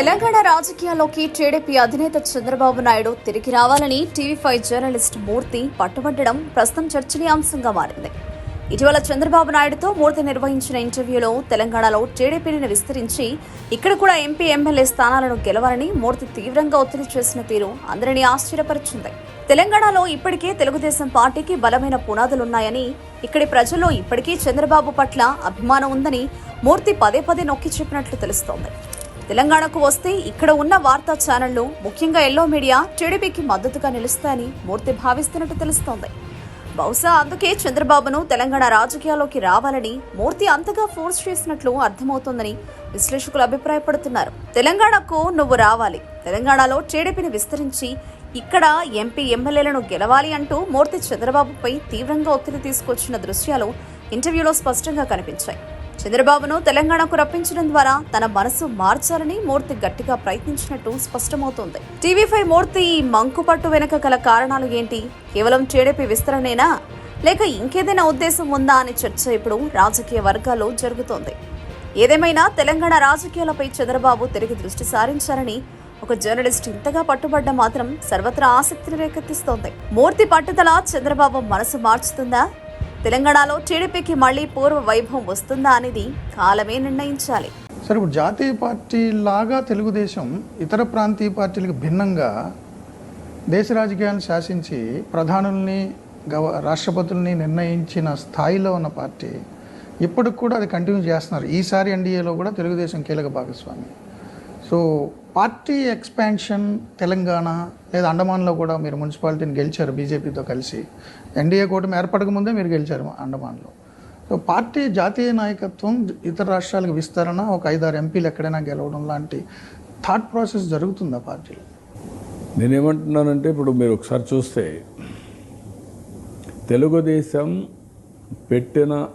తెలంగాణ రాజకీయాల్లోకి టీడీపీ అధినేత చంద్రబాబు నాయుడు తిరిగి రావాలని టీవీ ఫైవ్ జర్నలిస్ట్ మూర్తి పట్టుబట్టడం ప్రస్తుతం చర్చనీయాంశంగా మారింది. ఇటీవల చంద్రబాబు నాయుడుతో మూర్తి నిర్వహించిన ఇంటర్వ్యూలో తెలంగాణలో టీడీపీని విస్తరించి ఇక్కడ కూడా ఎంపీ ఎమ్మెల్యే స్థానాలను గెలవాలని మూర్తి తీవ్రంగా ఒత్తిడి చేసిన తీరు అందరినీ ఆశ్చర్యపరిచింది. తెలంగాణలో ఇప్పటికే తెలుగుదేశం పార్టీకి బలమైన పునాదులున్నాయని ఇక్కడి ప్రజల్లో ఇప్పటికీ చంద్రబాబు పట్ల అభిమానం ఉందని మూర్తి పదే పదే నొక్కి చెప్పినట్లు తెలుస్తోంది. తెలంగాణకు వస్తే ఇక్కడ ఉన్న వార్తా ఛానళ్ళు ముఖ్యంగా ఎల్లో మీడియా టీడీపీకి మద్దతుగా నిలుస్తాయని మూర్తి భావిస్తున్నట్టు తెలుస్తోంది. బహుశా అందుకే చంద్రబాబును తెలంగాణ రాజకీయాల్లోకి రావాలని మూర్తి అంతగా ఫోర్స్ చేసినట్లు అర్థమవుతోందని విశ్లేషకులు అభిప్రాయపడుతున్నారు. తెలంగాణకు నువ్వు రావాలి. తెలంగాణలో టీడీపీని విస్తరించి ఇక్కడ ఎంపీ ఎమ్మెల్యేలను గెలవాలి అంటూ మూర్తి చంద్రబాబుపై తీవ్రంగా ఒత్తిడి తీసుకొచ్చిన దృశ్యాలు ఇంటర్వ్యూలో స్పష్టంగా కనిపించాయి. చంద్రబాబును తెలంగాణకు రప్పించడం ద్వారా తన మనసు మార్చాలని మూర్తి గట్టిగా ప్రయత్నించినట్టు స్పష్టమవుతోంది. టీవీ ఫైవ్ మూర్తి ఈ మంకుపట్టు వెనుక గల కారణాలు ఏంటి? కేవలం టీడీపీ విస్తరణేనా? లేక ఇంకేదైనా ఉద్దేశం ఉందా అనే చర్చ ఇప్పుడు రాజకీయ వర్గాల్లో జరుగుతోంది. ఏదేమైనా తెలంగాణ రాజకీయాలపై చంద్రబాబు తిరిగి దృష్టి సారించారని ఒక జర్నలిస్ట్ ఇంతగా పట్టుబడ్డ మాత్రం సర్వత్రా ఆసక్తిని రేకెత్తిస్తోంది. మూర్తి పట్టుదల చంద్రబాబు మనసు మార్చుతుందా? తెలంగాణలో టీడీపీకి మళ్ళీ పూర్వ వైభవం వస్తుందా అనేది కాలమే నిర్ణయించాలి. సరే ఇప్పుడు జాతీయ పార్టీ లాగా తెలుగుదేశం ఇతర ప్రాంతీయ పార్టీలకు భిన్నంగా దేశ రాజకీయాలను శాసించి ప్రధానుల్ని గవ రాష్ట్రపతుల్ని నిర్ణయించిన స్థాయిలో ఉన్న పార్టీ ఇప్పటికి కూడా అది కంటిన్యూ చేస్తున్నారు. ఈసారి ఎన్డీఏలో కూడా తెలుగుదేశం కీలక భాగస్వామి. సో పార్టీ ఎక్స్పాన్షన్ తెలంగాణ లేదా అండమాన్లో కూడా మీరు మున్సిపాలిటీని గెలిచారు బీజేపీతో కలిసి. ఎన్డీఏ కూటమి ఏర్పడక ముందే మీరు గెలిచారు అండమాన్లో. సో పార్టీ జాతీయ నాయకత్వం ఇతర రాష్ట్రాలకు విస్తరణ ఒక ఐదారు ఎంపీలు ఎక్కడైనా గెలవడం లాంటి థాట్ ప్రాసెస్ జరుగుతుందా పార్టీలో? నేనేమంటున్నానంటే ఇప్పుడు మీరు ఒకసారి చూస్తే తెలుగుదేశం పెట్టిన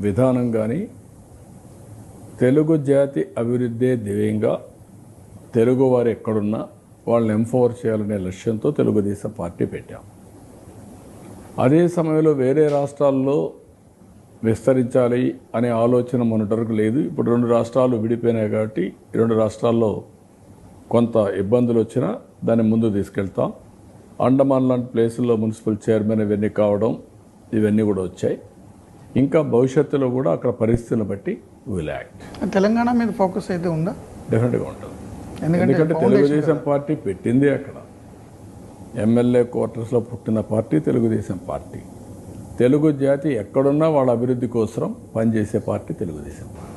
విధానం కానీ తెలుగు జాతి అభివృద్ధే ధ్యేయంగా తెలుగు వారు ఎక్కడున్నా వాళ్ళని ఎంపవర్ చేయాలనే లక్ష్యంతో తెలుగుదేశం పార్టీ పెట్టాం. అదే సమయంలో వేరే రాష్ట్రాల్లో విస్తరించాలి అనే ఆలోచన మొన్నటి లేదు. ఇప్పుడు రెండు రాష్ట్రాలు విడిపోయినాయి కాబట్టి రెండు రాష్ట్రాల్లో కొంత ఇబ్బందులు వచ్చినా దాన్ని ముందు తీసుకెళ్తాం. అండమాన్ లాంటి ప్లేసుల్లో మున్సిపల్ చైర్మన్ ఇవన్నీ కావడం ఇవన్నీ కూడా వచ్చాయి. ఇంకా భవిష్యత్తులో కూడా అక్కడ పరిస్థితులను బట్టి విల్ యాక్ట్. తెలంగాణ మీద ఫోకస్ అయితే ఉందా? డెఫినెట్గా ఉంటుంది. ఎందుకంటే తెలుగుదేశం పార్టీ పెట్టింది అక్కడ. ఎమ్మెల్యే క్వార్టర్స్లో పుట్టిన పార్టీ తెలుగుదేశం పార్టీ. తెలుగు జాతి ఎక్కడున్నా వాళ్ళ అభివృద్ధి కోసం పనిచేసే పార్టీ తెలుగుదేశం పార్టీ.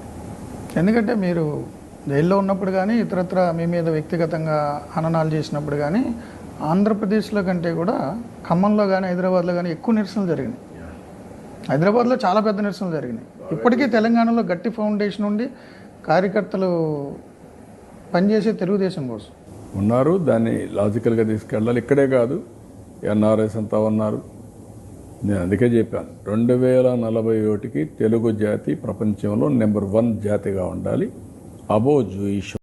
ఎందుకంటే మీరు జైల్లో ఉన్నప్పుడు కానీ ఇతరత్ర మీ మీద వ్యక్తిగతంగా హననాలు చేసినప్పుడు కానీ ఆంధ్రప్రదేశ్లో కంటే కూడా ఖమ్మంలో కానీ హైదరాబాద్లో కానీ ఎక్కువ నిరసనలు జరిగినాయి. హైదరాబాద్లో చాలా పెద్ద నిరసనలు జరిగినాయి. ఇప్పటికీ తెలంగాణలో గట్టి ఫౌండేషన్ ఉండి కార్యకర్తలు పనిచేసే తెలుగుదేశం కోసం. ఉన్నారు దాన్ని లాజికల్గా తీసుకెళ్ళాలి. ఇక్కడే కాదు ఎన్ఆర్ఎస్ అంతా ఉన్నారు. నేను అందుకే చెప్పాను రెండు వేల నలభై ఒకటికి తెలుగు జాతి ప్రపంచంలో నెంబర్ వన్ జాతిగా ఉండాలి. అబో జూయిష్